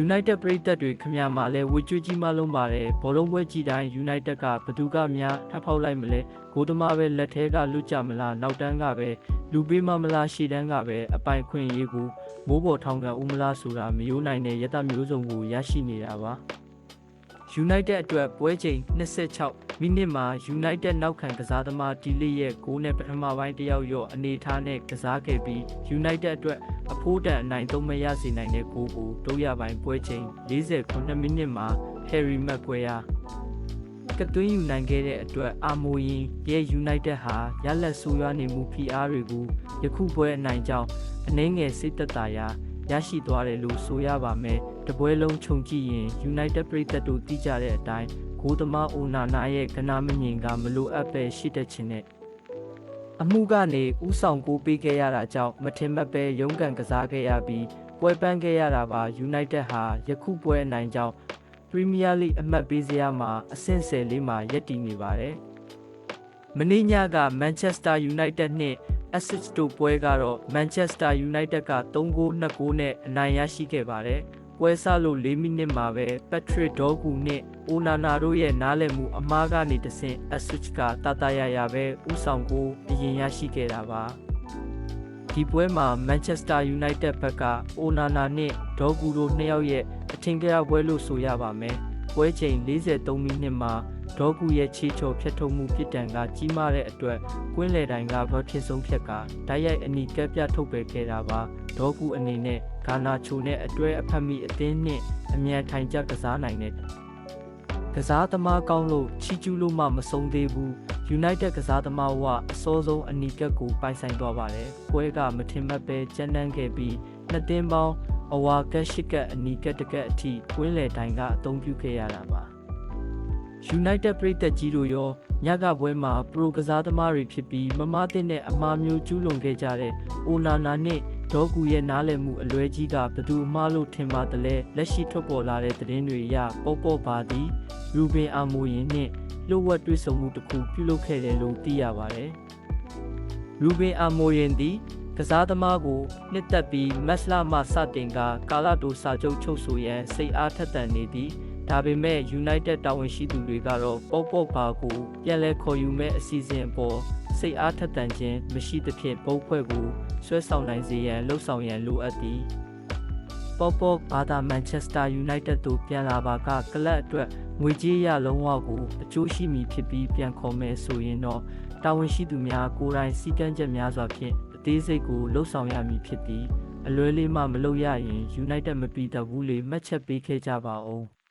United ပရိသတ်တွေခမရမှာလဲဝေကျွေးကြီးမလုံးပါတယ်ဘောလုံးပွဲကြည့်တိုင်း United ကဘသူကများထပ်ဖောက်လိုက်မလဲဂိုးသမားပဲလက်ထဲကလွတ်ကြမလားနောက်တန်းကပဲလူပေးမမလားရှေ့တန်းကပဲအပိုင်ခွင့်ရေးကိုမိုးပေါ်ထောင်ကန်ဦးမလားဆိုတာမယိုးနိုင်တဲ့ရတမျိုးစုံကိုရရှိနေတာပါ United အတွက်ပွဲချိန်26မိနစ်မှာ United နောက်ခံကစားသမားဒီလီရဲ့ဂိုးနဲ့ပထမပိုင်းတစ်ယောက်ရော့အနေထားနဲ့ကစားခဲ့ပြီး United အတွက်အဖိုးတန်အနိုင်သုံးမရစေနိုင်တဲ့ဂိုးကိုဒုတိယပိုင်းပွဲချိန်49မိနစ်မှာ Harry Maguire ကသွင်းယူနိုင်ခဲ့တဲ့အတွက်အာမိုရင်ရဲ့ United ဟာရလက်ဆိုးရွားနေမှု PR တွေကိုယခုပွဲအနိုင်ကြောင်းအနှင်းငယ်စိတ်သက်သာရာ ရရှိသွားတယ်လို့ဆိုရပါမယ်။တပွဲလုံးခြုံကြည့်ရင် United ပြည်သက်တို့သိကြတဲ့အတိုင်းဂိုးသမားအိုနာနာရဲ့ကနာမငင်ကမလိုအပ်ပဲရှိတတ်ခြင်းနဲ့အမှုကနေဥဆောင်ကိုပေးခဲ့ရတာကြောင့်မထင်မှတ်ပဲရုန်းကန်ကစားခဲ့ရပြီးပွဲပန်းခဲ့ရတာပါ United ဟာယခုပွဲအနိုင်ကြောင်း Premier League အမှတ်ပေးစရာမှာအဆင့်ဆယ်လေးမှာရပ်တည်နေပါတယ်။မင်းညက Manchester United နှင့် Essex တို့ပွဲကတော့ Manchester United က3ဂိုး2ဂိုးနဲ့အနိုင်ရရှိခဲ့ပါတယ်။ပွဲစလို့4မိနစ်မှာပဲ Patrick Dorgu နဲ့ Onana တို့ရဲ့နားလည်မှုအမားကနေတဆင့် Essex ကတာတာရရပဲဥဆောင်ကိုအရင်ရရှိခဲ့တာပါ။ဒီပွဲမှာ Manchester United ဘက်က Onana နဲ့ Dorgu တို့နှစ်ယောက်ရဲ့အထင်ကရပွဲလို့ဆိုရပါမယ်။ပွဲချိန်43မိနစ်မှာ ဒေါကူရဲ့ချီချော်ဖြတ်ထုတ်မှုပြစ်ဒဏ်ကကြီးမားတဲ့အတွက်ကွင်းလေတိုင်းကဘောဖြစ်ဆုံးဖြတ်ကတိုက်ရိုက်အနီကပ်ပြထုတ်ပယ်ခဲ့တာပါဒေါကူအနေနဲ့ဂါနာချိုနဲ့အတွဲအဖက်မိအသင်းနဲ့အမြန်ထိုင်ကြကစားနိုင်တဲ့ကစားသမားကောင်းလို့ချီကျူးလို့မှမဆုံးသေးဘူး United ကစားသမားကအစောဆုံးအနီကပ်ကိုပိုင်ဆိုင်သွားပါတယ်ပွဲကမထင်မှတ်ပဲကြမ်းတမ်းခဲ့ပြီးနှစ်သင်းပေါင်းအဝါကက်ရှိကက်အနီကက်တကက်အထိကွင်းလေတိုင်းကအသုံးပြုခဲ့ရတာပါ United ပြည်သက်ကြီးတို့ရောညကပွဲမှာပရိုကစားသမားတွေဖြစ်ပြီးမမသင့်တဲ့အမှားမျိုးကျူးလွန်ခဲ့ကြတဲ့အိုနာနာနဲ့ဒေါကူရဲ့နားလည်မှုအလွဲကြီးကဘသူအမှားလို့ထင်ပါတယ်လဲလက်ရှိထွက်ပေါ်လာတဲ့သတင်းတွေအရပေါ့ပေါ့ပါသည်ရူဘင်အာမိုရင်နဲ့လှုပ်ဝက်တွေ့ဆုံမှုတစ်ခုပြုလုပ်ခဲ့တယ်လို့သိရပါတယ်ရူဘင်အာမိုရင်သည်ကစားသမားကိုနှစ်သက်ပြီးမက်စလာမှစတင်ကကာလာတိုစာချုပ်ချုပ်ဆိုရန်စိတ်အားထက်သန်နေသည် ဒါပေမဲ့ United တာဝန်ရှိသူတွေကတော့ပေါ့ပေါ့ပါကိုပြန်လဲခေါ်ယူမဲ့အစီအစဉ်အပေါ်စိတ်အားထက်သန်ခြင်းမရှိသဖြင့်ပုံဖွဲ့ကိုဆွဲဆောင်နိုင်စေရန်လှုံ့ဆော်ရန်လိုအပ်သည်ပေါ့ပေါ့ဘာသာ Manchester United တို့ပြန်လာပါကကလပ်အတွက်ငွေကြေးရလုံးဝကိုအကျိုးရှိမည်ဖြစ်ပြီးပြန်ခေါ်မယ်ဆိုရင်တော့တာဝန်ရှိသူများကိုယ်တိုင်စည်းကမ်းချက်များစွာဖြင့်အသေးစိတ်ကိုလှုံ့ဆော်ရမည်ဖြစ်သည်အလွဲလေးမှမလုပ်ရရင် United မပြီးတတ်ဘူးလေမှတ်ချက်ပေးခဲ့ကြပါဦး